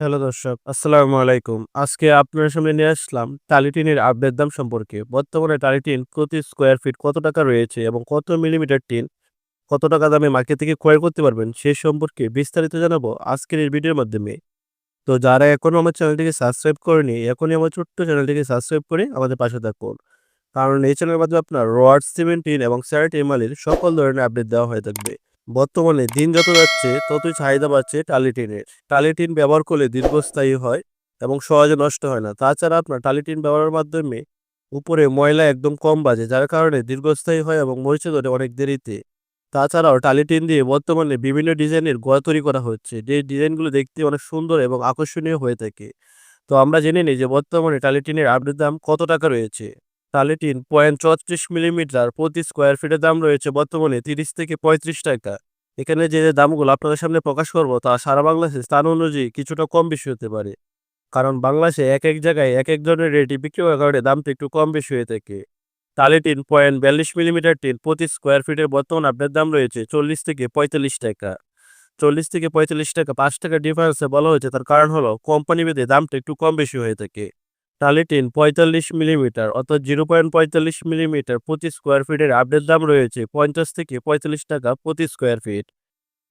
Hello দর্শক, আসসালামু আলাইকুম। আজকে আপনার সামনে নিয়ে আসলাম টালিটিনের আপডেট দাম সম্পর্কে। বর্তমানে টালিটিন প্রতি স্কোয়ার ফিট কত টাকা রয়েছে এবং কত মিলিমিটার টিন, কত টাকা দামে মার্কেট থেকে ক্রয় করতে পারবেন সে সম্পর্কে বিস্তারিত জানাব আজকের এই ভিডিওর মাধ্যমে। তো যারা এখনও আমার চ্যানেলটিকে সাবস্ক্রাইব করেনি, এখনই আমার ছোট্ট চ্যানেলটিকে সাবস্ক্রাইব করে আমাদের পাশে থাকুন। কারণ এই চ্যানেলের মাধ্যমে আপনার রড সিমেন্ট টিন এবং স্যারেট এমালির সকল ধরনের আপডেট দেওয়া হয়ে থাকবে। বর্তমানে দিন যত যাচ্ছে, ততই চাহিদা বাড়ছে টালিটিনের। টালিটিন ব্যবহার করলে দীর্ঘস্থায়ী হয় এবং সহজে নষ্ট হয় না। তাছাড়া আপনার টালিটিন ব্যবহারের মাধ্যমে উপরে ময়লা একদম কম বাজে, যার কারণে দীর্ঘস্থায়ী হয় এবং মরিচে ধরে অনেক দেরিতে। তাছাড়াও টালিটিন দিয়ে বর্তমানে বিভিন্ন ডিজাইনের গড়া তৈরি করা হচ্ছে। যে ডিজাইনগুলো দেখতে অনেক সুন্দর এবং আকর্ষণীয় হয়ে থাকে। তো আমরা জেনে নিই যে বর্তমানে টালিটিনের আপডেট দাম কত টাকা রয়েছে। টালিটিন পয়েন্ট চৌত্রিশ মিলিমিটার প্রতি স্কোয়ার ফিটের দাম রয়েছে বর্তমানে তিরিশ থেকে পঁয়ত্রিশ টাকা। এখানে যে দামগুলো আপনাদের সামনে প্রকাশ করব তা সারা বাংলাদেশে স্থান অনুযায়ী কিছুটা কম বেশি হতে পারে। কারণ বাংলাদেশে এক এক জায়গায় এক এক ধরনের রেটই বিক্রি করার কারণে দামটা একটু কম বেশি হয়ে থাকে। টালিটিন পয়েন্ট বিয়াল্লিশ মিলিমিটার টিন প্রতি স্কোয়ার ফিটের বর্তমান আপনার দাম রয়েছে চল্লিশ থেকে পঁয়তাল্লিশ টাকা। চল্লিশ থেকে পঁয়তাল্লিশ টাকা পাঁচ টাকা ডিফারেন্সে বলা হয়েছে, তার কারণ হলো কোম্পানি ভেদে দামটা একটু কম বেশি হয়ে থাকে। টালিটিন পঁয়তাল্লিশ মিলিমিটার অর্থাৎ জিরো পয়েন্ট পঁয়তাল্লিশ মিলিমিটার প্রতি স্কোয়ার ফিটের আপডেট দাম রয়েছে পঞ্চাশ থেকে পঁয়তাল্লিশ টাকা প্রতি স্কোয়ার ফিট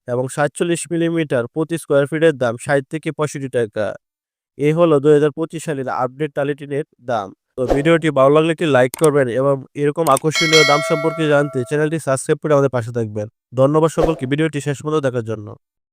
এবং সাতচল্লিশ মিলিমিটার প্রতি স্কোয়ার ফিটের দাম ষাট থেকে পঁয়ষট্টি টাকা। এ হলো দু হাজার পঁচিশ সালের আপডেট টালিটিনের দাম। তো ভিডিওটি ভালো লাগলে একটি লাইক করবেন এবং এরকম আকর্ষণীয় দাম সম্পর্কে জানতে চ্যানেলটি সাবস্ক্রাইব করে আমাদের পাশে থাকবেন। ধন্যবাদ সকলকে, ভিডিওটি শেষ পর্যন্ত দেখার জন্য।